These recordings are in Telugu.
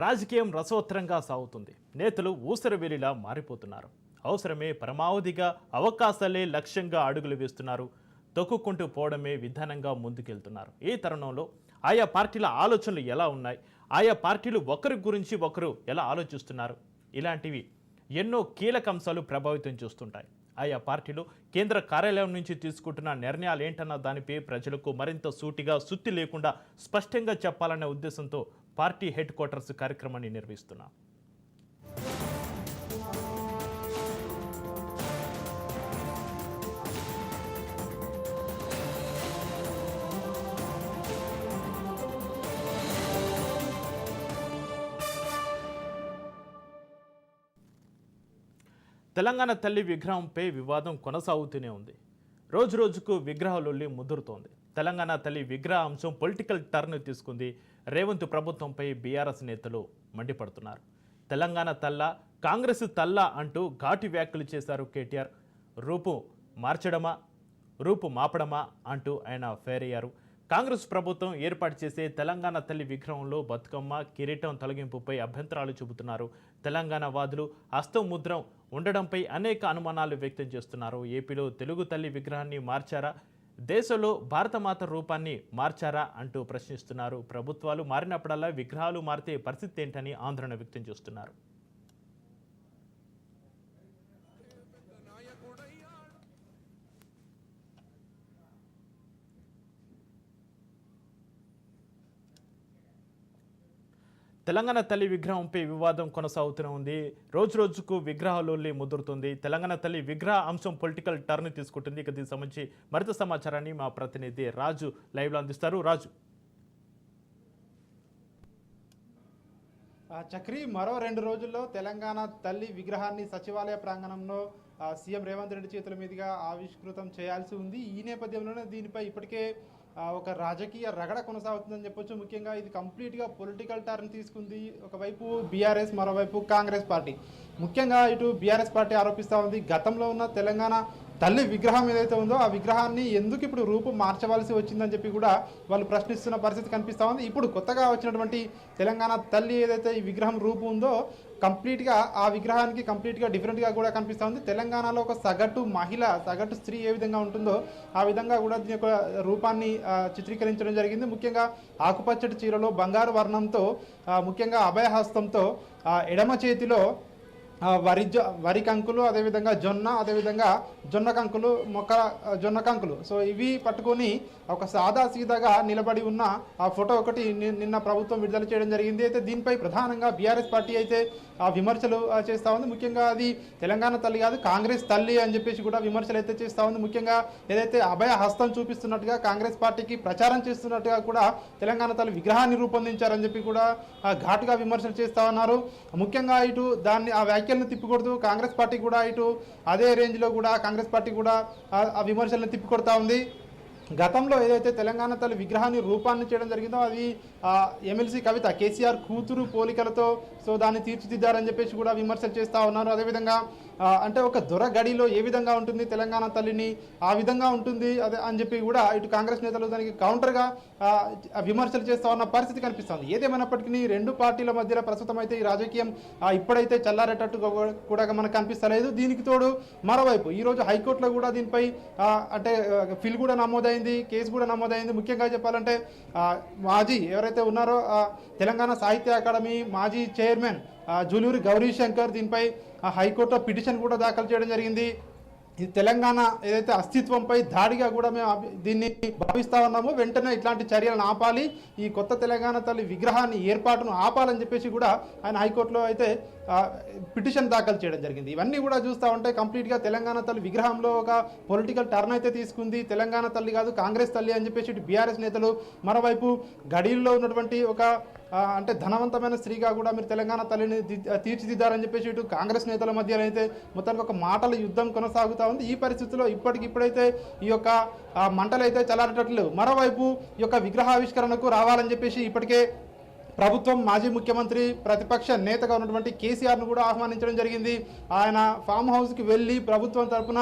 రాజకీయం రసవత్తరంగా సాగుతుంది. నేతలు ఊసరవేలిలా మారిపోతున్నారు. అవసరమే పరమావధిగా అవకాశాలే లక్ష్యంగా అడుగులు వేస్తున్నారు. తొక్కుకుంటూ పోవడమే విధానంగా ముందుకెళ్తున్నారు. ఈ తరుణంలో ఆయా పార్టీల ఆలోచనలు ఎలా ఉన్నాయి? ఆయా పార్టీలు ఒకరి గురించి ఒకరు ఎలా ఆలోచిస్తున్నారు? ఇలాంటివి ఎన్నో కీలక అంశాలు ప్రభావితం చేస్తుంటాయి. ఆయా పార్టీలు కేంద్ర కార్యాలయం నుంచి తీసుకుంటున్న నిర్ణయాలు ఏంటన్న దానిపై ప్రజలకు మరింత సూటిగా సుత్తి లేకుండా స్పష్టంగా చెప్పాలనే ఉద్దేశంతో పార్టీ హెడ్ క్వార్టర్స్ కార్యక్రమాన్ని నిర్వహిస్తున్నాం. తెలంగాణ తల్లి విగ్రహంపై వివాదం కొనసాగుతూనే ఉంది. రోజు రోజుకు విగ్రహాలొల్లి ముదురుతోంది. తెలంగాణ తల్లి విగ్రహ అంశం పొలిటికల్ టర్న్ తీసుకుంది. రేవంత్ ప్రభుత్వంపై బీఆర్ఎస్ నేతలు మండిపడుతున్నారు. తెలంగాణ తల్ల కాంగ్రెస్ తల్ల అంటూ ఘాటి వ్యాఖ్యలు చేశారు కేటీఆర్. రూపు మార్చడమా? రూపు మాపడమా? అంటూ ఆయన ఫేర్ అయ్యారు కాంగ్రెస్ ప్రభుత్వం ఏర్పాటు చేసే తెలంగాణ తల్లి విగ్రహంలో బతుకమ్మ కిరీటం తొలగింపుపై అభ్యంతరాలు చూపుతున్నారు. తెలంగాణ వాదులు హస్తముద్రం ఉండడంపై అనేక అనుమానాలు వ్యక్తం చేస్తున్నారు. ఏపీలో తెలుగు తల్లి విగ్రహాన్ని మార్చారా? దేశంలో భారతమాత రూపాన్ని మార్చారా అంటూ ప్రశ్నిస్తున్నారు. ప్రభుత్వాలు మారినప్పుడల్లా విగ్రహాలు మారితే పరిస్థితి ఏంటని ఆందోళన వ్యక్తం చేస్తున్నారు. తెలంగాణ తల్లి విగ్రహంపై వివాదం కొనసాగుతూనే ఉంది. రోజు రోజుకు విగ్రహాలోల్లి ముదురుతుంది. తెలంగాణ తల్లి విగ్రహ అంశం పొలిటికల్ టర్న్ తీసుకుంటుంది. ఇక దీనికి సంబంధించి మరింత సమాచారాన్ని మా ప్రతినిధి రాజు లైవ్లో అందిస్తారు. రాజు. చక్రి మరో రెండు రోజుల్లో తెలంగాణ తల్లి విగ్రహాన్ని సచివాలయ ప్రాంగణంలో సీఎం రేవంత్ రెడ్డి చేతుల మీదుగా ఆవిష్కృతం చేయాల్సి ఉంది. ఈ నేపథ్యంలోనే దీనిపై ఇప్పటికే ఒక రాజకీయ రగడ కొనసాగుతుందని చెప్పొచ్చు. ముఖ్యంగా ఇది కంప్లీట్గా పొలిటికల్ టర్న్ తీసుకుంది. ఒకవైపు బీఆర్ఎస్ మరోవైపు కాంగ్రెస్ పార్టీ. ముఖ్యంగా ఇటు బీఆర్ఎస్ పార్టీ ఆరోపిస్తూ ఉంది. గతంలో ఉన్న తెలంగాణ తల్లి విగ్రహం ఏదైతే ఉందో ఆ విగ్రహాన్ని ఎందుకు ఇప్పుడు రూపు మార్చవలసి వచ్చిందని చెప్పి కూడా వాళ్ళు ప్రశ్నిస్తున్న పరిస్థితి కనిపిస్తూ ఉంది. ఇప్పుడు కొత్తగా వచ్చినటువంటి తెలంగాణ తల్లి ఏదైతే ఈ విగ్రహం రూపు ఉందో కంప్లీట్గా ఆ విగ్రహానికి కంప్లీట్గా డిఫరెంట్గా కూడా కనిపిస్తూ ఉంది. తెలంగాణలో ఒక సగటు మహిళ సగటు స్త్రీ ఏ విధంగా ఉంటుందో ఆ విధంగా కూడా దీని యొక్క రూపాన్ని చిత్రీకరించడం జరిగింది. ముఖ్యంగా ఆకుపచ్చటి చీరలో బంగారు వర్ణంతో ముఖ్యంగా అభయహస్తంతో ఎడమ చేతిలో వరి జొ వరి కంకులు అదేవిధంగా జొన్న అదేవిధంగా జొన్న కంకులు మొక్క జొన్న కంకులు. సో ఇవి పట్టుకొని ఒక సాదా సీదాగా నిలబడి ఉన్న ఆ ఫోటో ఒకటి నిన్న ప్రభుత్వం విడుదల చేయడం జరిగింది. అయితే దీనిపై ప్రధానంగా బీఆర్ఎస్ పార్టీ అయితే విమర్శలు చేస్తూ ఉంది. ముఖ్యంగా అది తెలంగాణ తల్లి కాదు కాంగ్రెస్ తల్లి అని చెప్పేసి కూడా విమర్శలు అయితే చేస్తూ ఉంది. ముఖ్యంగా ఏదైతే అభయ హస్తం చూపిస్తున్నట్టుగా కాంగ్రెస్ పార్టీకి ప్రచారం చేస్తున్నట్టుగా కూడా తెలంగాణ తల్లి విగ్రహాన్ని రూపొందించారని చెప్పి కూడా ఘాటుగా విమర్శలు చేస్తూ ఉన్నారు. ముఖ్యంగా ఇటు దాన్ని ఆ వ్యాఖ్యలను తిప్పికొడుతూ కాంగ్రెస్ పార్టీ కూడా ఇటు అదే రేంజ్లో కూడా కాంగ్రెస్ పార్టీ కూడా ఆ- ఆ విమర్శలను తిప్పికొడతా ఉంది. గతంలో ఏదైతే తెలంగాణ తల్లి విగ్రహాన్ని రూపాన్ని చేయడం జరిగిందో అది ఎమ్మెల్సీ కవిత కేసీఆర్ కూతురు పోలికలతో సో దాన్ని తీర్చిదిద్దారని చెప్పేసి కూడా విమర్శలు చేస్తూ ఉన్నారు. అదేవిధంగా అంటే ఒక దొర గడిలో ఏ విధంగా ఉంటుంది తెలంగాణ తల్లిని ఆ విధంగా ఉంటుంది అదే అని చెప్పి కూడా ఇటు కాంగ్రెస్ నేతలు దానికి కౌంటర్గా విమర్శలు చేస్తా ఉన్న పరిస్థితి కనిపిస్తుంది. ఏదేమైనప్పటికీ రెండు పార్టీల మధ్యలో ప్రస్తుతం అయితే ఈ రాజకీయం ఇప్పుడైతే చల్లారేటట్టు కూడా మనకు కనిపిస్తలేదు. దీనికి తోడు మరోవైపు ఈరోజు హైకోర్టులో కూడా దీనిపై అంటే ఫిల్ కూడా నమోదైంది కేసు కూడా నమోదైంది. ముఖ్యంగా చెప్పాలంటే మాజీ ఎవరైతే ఉన్నారో తెలంగాణ సాహిత్య అకాడమీ మాజీ చైర్మన్ జూలూరి గౌరీ శంకర్ దీనిపై హైకోర్టులో పిటిషన్ కూడా దాఖలు చేయడం జరిగింది. ఇది తెలంగాణ ఏదైతే అస్తిత్వంపై దాడిగా కూడా మేము దీన్ని భావిస్తా ఉన్నామో వెంటనే ఇట్లాంటి చర్యలను ఆపాలి. ఈ కొత్త తెలంగాణ తల్లి విగ్రహాన్ని ఏర్పాటును ఆపాలని చెప్పేసి కూడా ఆయన హైకోర్టులో అయితే పిటిషన్ దాఖలు చేయడం జరిగింది. ఇవన్నీ కూడా చూస్తూ ఉంటే కంప్లీట్గా తెలంగాణ తల్లి విగ్రహంలో ఒక పొలిటికల్ టర్న్ అయితే తీసుకుంది. తెలంగాణ తల్లి కాదు కాంగ్రెస్ తల్లి అని చెప్పేసి బీఆర్ఎస్ నేతలు మరోవైపు గడిల్లో ఉన్నటువంటి ఒక అంటే ధనవంతమైన స్త్రీగా కూడా మీరు తెలంగాణ తల్లిని తీర్చిదిద్దారని చెప్పేసి ఇటు కాంగ్రెస్ నేతల మధ్య అయితే మొత్తానికి ఒక మాటల యుద్ధం కొనసాగుతూ ఉంది. ఈ పరిస్థితుల్లో ఇప్పటికిప్పుడైతే ఈ యొక్క మంటలు అయితే చల్లారేటట్లు మరోవైపు ఈ యొక్క విగ్రహావిష్కరణకు రావాలని చెప్పేసి ఇప్పటికే ప్రభుత్వం మాజీ ముఖ్యమంత్రి ప్రతిపక్ష నేతగా ఉన్నటువంటి కేసీఆర్ను కూడా ఆహ్వానించడం జరిగింది. ఆయన ఫామ్ హౌస్కి వెళ్ళి ప్రభుత్వం తరపున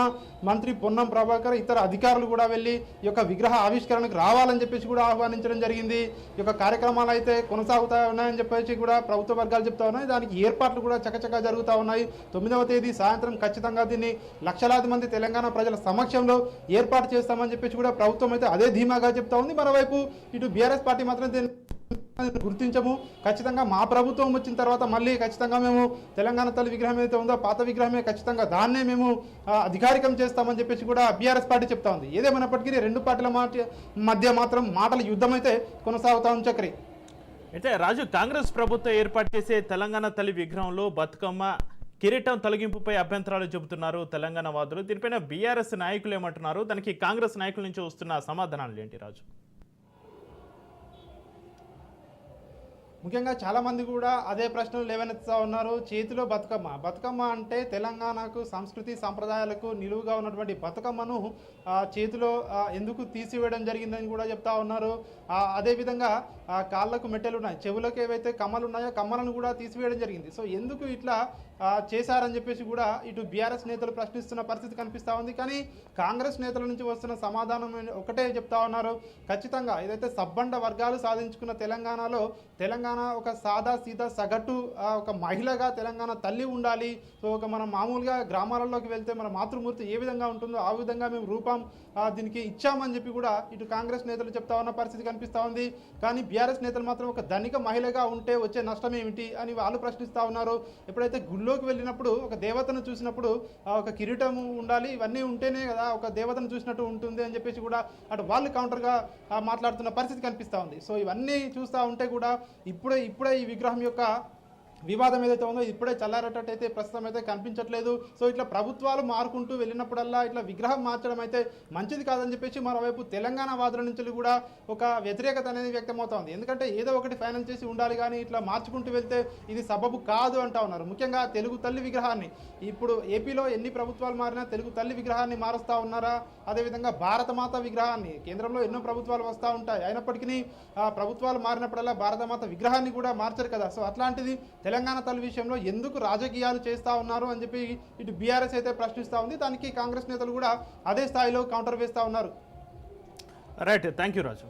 మంత్రి పొన్నం ప్రభాకర్ ఇతర అధికారులు కూడా వెళ్ళి ఈ యొక్క విగ్రహ ఆవిష్కరణకు రావాలని చెప్పేసి కూడా ఆహ్వానించడం జరిగింది. ఈ యొక్క కార్యక్రమాలు అయితే కొనసాగుతా ఉన్నాయని చెప్పేసి కూడా ప్రభుత్వ వర్గాలు చెప్తా ఉన్నాయి. దానికి ఏర్పాట్లు కూడా చకచకా జరుగుతూ ఉన్నాయి. తొమ్మిదవ తేదీ సాయంత్రం ఖచ్చితంగా దీన్ని లక్షలాది మంది తెలంగాణ ప్రజల సమక్షంలో ఏర్పాటు చేస్తామని చెప్పేసి కూడా ప్రభుత్వం అయితే అదే ధీమాగా చెప్తా ఉంది. మరోవైపు ఇటు బీఆర్ఎస్ పార్టీ మాత్రం దీన్ని గుర్తించము. ఖచ్చితంగా మా ప్రభుత్వం వచ్చిన తర్వాత మళ్ళీ ఖచ్చితంగా మేము తెలంగాణ తల్లి విగ్రహం ఏదైతే ఉందో పాత విగ్రహమే ఖచ్చితంగా దాన్నే మేము అధికారికం చేస్తామని చెప్పేసి కూడా బీఆర్ఎస్ పార్టీ చెప్తా ఉంది. ఏదేమైనప్పటికీ రెండు పార్టీల మాట మధ్య మాత్రం మాటల యుద్ధం అయితే కొనసాగుతా ఉంది చక్రి. అయితే రాజు కాంగ్రెస్ ప్రభుత్వం ఏర్పాటు చేసే తెలంగాణ తల్లి విగ్రహంలో బతుకమ్మ కిరీటం తొలగింపుపై అభ్యంతరాలు చెబుతున్నారు తెలంగాణ వాదులు. దీనిపైన బీఆర్ఎస్ నాయకులు ఏమంటున్నారు? దానికి కాంగ్రెస్ నాయకుల నుంచి వస్తున్న సమాధానాలు ఏంటి రాజు? ముఖ్యంగా చాలామంది కూడా అదే ప్రశ్నలు లేవనెత్తుతా ఉన్నారు. చేతిలో బతుకమ్మ. బతుకమ్మ అంటే తెలంగాణకు సంస్కృతి సంప్రదాయాలకు నిలువుగా ఉన్నటువంటి బతుకమ్మను చేతిలో ఎందుకు తీసివేయడం జరిగిందని కూడా చెప్తా ఉన్నారు. అదేవిధంగా కాళ్ళకు మెట్టెలు ఉన్నాయి చెవులకు ఏవైతే కమ్మలు ఉన్నాయో కమ్మలను కూడా తీసివేయడం జరిగింది. సో ఎందుకు ఇట్లా చేశారని చెప్పేసి కూడా ఇటు బీఆర్ఎస్ నేతలు ప్రశ్నిస్తున్న పరిస్థితి కనిపిస్తూ ఉంది. కానీ కాంగ్రెస్ నేతల నుంచి వస్తున్న సమాధానం ఒకటే చెప్తా ఉన్నారు. ఖచ్చితంగా ఏదైతే సబ్బండ వర్గాలు సాధించుకున్న తెలంగాణలో తెలంగాణ ఒక సాదా సీదా సగటు ఒక మహిళగా తెలంగాణ తల్లి ఉండాలి. సో ఒక మనం మామూలుగా గ్రామాలలోకి వెళ్తే మన మాతృమూర్తి ఏ విధంగా ఉంటుందో ఆ విధంగా మేము రూపం దీనికి ఇచ్చామని చెప్పి కూడా ఇటు కాంగ్రెస్ నేతలు చెప్తా ఉన్న పరిస్థితి కనిపిస్తూ ఉంది. కానీ బీఆర్ఎస్ నేతలు మాత్రం ఒక ధనిక మహిళగా ఉంటే వచ్చే నష్టం ఏమిటి అని వాళ్ళు ప్రశ్నిస్తూ ఉన్నారు. ఎప్పుడైతే గుళ్ళోకి వెళ్ళినప్పుడు ఒక దేవతను చూసినప్పుడు ఒక కిరీటం ఉండాలి ఇవన్నీ ఉంటేనే కదా ఒక దేవతను చూసినట్టు ఉంటుంది అని చెప్పేసి కూడా అటు వాళ్ళు కౌంటర్గా మాట్లాడుతున్న పరిస్థితి కనిపిస్తూ ఉంది. సో ఇవన్నీ చూస్తూ ఉంటే కూడా ఇప్పుడే ఇప్పుడే ఈ విగ్రహం యొక్క వివాదం ఏదైతే ఉందో ఇప్పుడే చల్లారేటట్టు అయితే ప్రస్తుతం అయితే కనిపించట్లేదు. సో ఇట్లా ప్రభుత్వాలు మారుకుంటూ వెళ్ళినప్పుడల్లా ఇట్లా విగ్రహం మార్చడం అయితే మంచిది కాదని చెప్పేసి మరోవైపు తెలంగాణ వాదుల నుంచి కూడా ఒక వ్యతిరేకత అనేది వ్యక్తమవుతోంది. ఎందుకంటే ఏదో ఒకటి ఫైనల్ చేసి ఉండాలి కానీ ఇట్లా మార్చుకుంటూ వెళ్తే ఇది సబబు కాదు అంటా ఉన్నారు. ముఖ్యంగా తెలుగు తల్లి విగ్రహాన్ని. ఇప్పుడు ఏపీలో ఎన్ని ప్రభుత్వాలు మారినా తెలుగు తల్లి విగ్రహాన్ని మారుస్తూ ఉన్నారా? అదేవిధంగా భారతమాత విగ్రహాన్ని. కేంద్రంలో ఎన్నో ప్రభుత్వాలు వస్తూ ఉంటాయి. అయినప్పటికీ ఆ ప్రభుత్వాలు మారినప్పుడల్లా భారతమాత విగ్రహాన్ని కూడా మార్చరు కదా. సో అట్లాంటిది తెలంగాణ తల్లి విషయంలో ఎందుకు రాజకీయాలు చేస్తూ ఉన్నారు అని చెప్పి ఇటు బీఆర్ఎస్ అయితే ప్రశ్నిస్తూ ఉంది. దానికి కాంగ్రెస్ నేతలు కూడా అదే స్థాయిలో కౌంటర్ వేస్తూ ఉన్నారు. Right thank you Raju